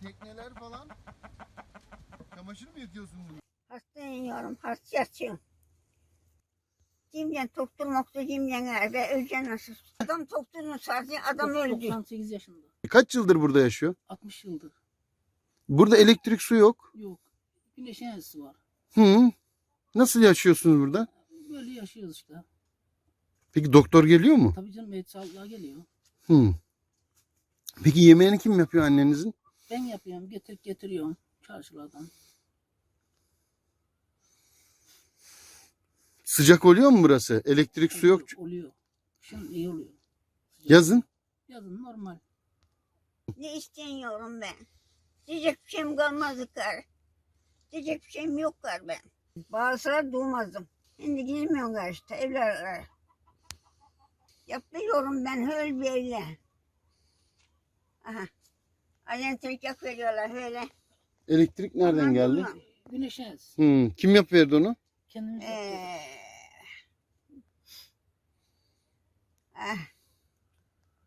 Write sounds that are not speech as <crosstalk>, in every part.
tekneler falan. Çamaşır mı yıkıyorsun bunu? Hasta iniyorum, hasta yatıyorum. Cimden toktur moktur cimden er ve öleceğim nasıl? Adam tokturunu sardı, adam öldü. 98 yaşında. Kaç yıldır burada yaşıyor? 60 yıldır. Burada elektrik su yok. Yok. Güneş enerjisi var. Hı. Nasıl yaşıyorsunuz burada? Böyle yaşıyoruz işte. Peki doktor geliyor mu? Tabii canım ev sağlığa geliyor. Hı. Peki yemeğini kim yapıyor annenizin? Ben yapıyorum. Getirip getiriyorum çarşılardan. Sıcak oluyor mu burası? Elektrik su yok. Oluyor. Kışın iyi oluyor. Sıcak. Yazın? Yazın normal. Ne istemiyorum ben. Diyecek bir şeyim kalmadı kar. Diyecek bir şeyim yok kar ben. Bazıları duymazdım. Şimdi gitmiyorum kar işte evler. Yapıyorum ben öyle böyle. Aha. Alentrik yak veriyorlar öyle. Elektrik nereden geldi? Güneş enerjisi. Hı. Kim yapıverdi onu? Kendimiz yapıyoruz. Ee, ah.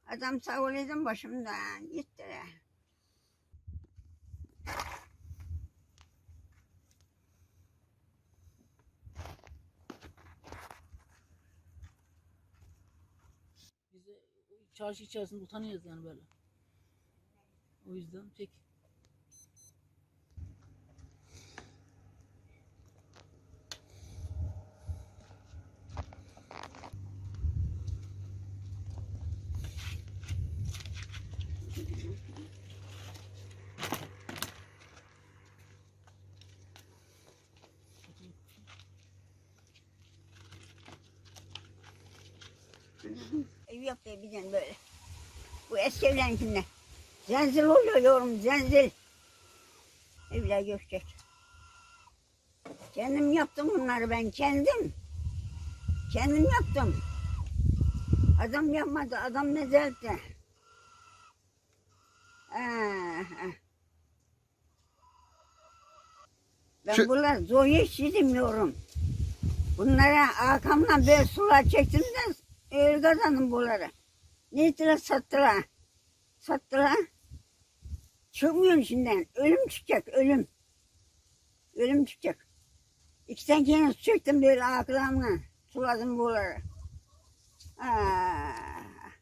Adam sağ olaydım başımdan gitti. Biz de çarşı içerisinde utanıyoruz yani böyle. O yüzden pek Ev yapıyor bizden böyle. Bu eski evlerinkinde. Zenzil oluyor yorum zenzil. Evler göçecek. Kendim yaptım bunları ben kendim. Kendim yaptım. Adam yapmadı. Adam ne. Ah, ah. Ben Şu- bunlar zoyu çizmiyorum. Bunlara arkamdan böyle sular çektim de öyle kazandım bunları. Neydiler sattılar. Sattılar. Çıkmıyor içinden. Ölüm çıkacak ölüm. Ölüm çıkacak. İki tane su çektim böyle arkamla. Suladım bunları. Ah.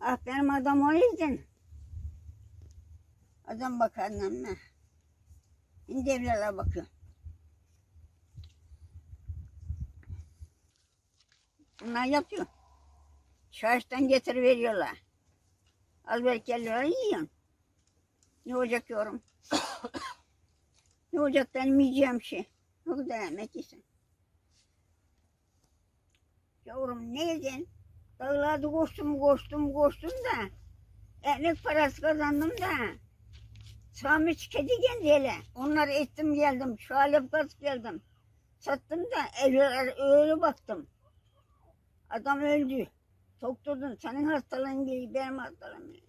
Ah benim adam o yüzden. Adam bakar anneme. Şimdi evlerine bakıyor. Bunlar yapıyor. Çarşıdan getir veriyorlar. Al ver geliyorlar yiyorsun. Ne olacak yorum? <coughs> ne olacak benim yiyeceğim şey? Ne kadar yemek yesin? Yavrum ne yedin? Dağlarda koştum koştum koştum da ekmek parası kazandım da Sami kedi hele. Onları ettim geldim. Şu alep gaz geldim. Sattım da evler öyle baktım. Adam öldü. Doktordun. Senin hastalığın gibi benim hastalığım. gibi.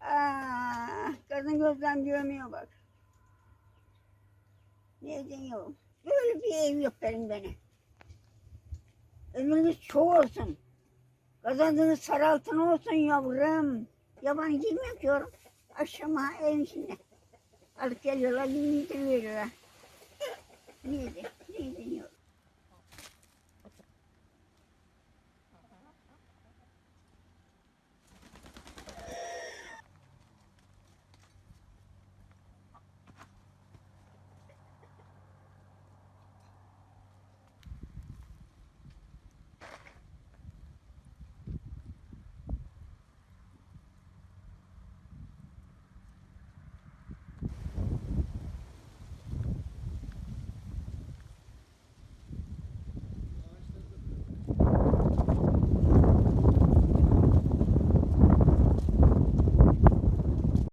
Ah, kadın gözden görmüyor bak. Nereden yok? Böyle bir ev yok benim benim. Ömrünüz çok olsun. Kazandığınız sarı altın olsun yavrum. Yaban girmek diyorum. Aşama evin içinde. Alıp geliyorlar, bir veriyorlar. Neydi? Neydi yok.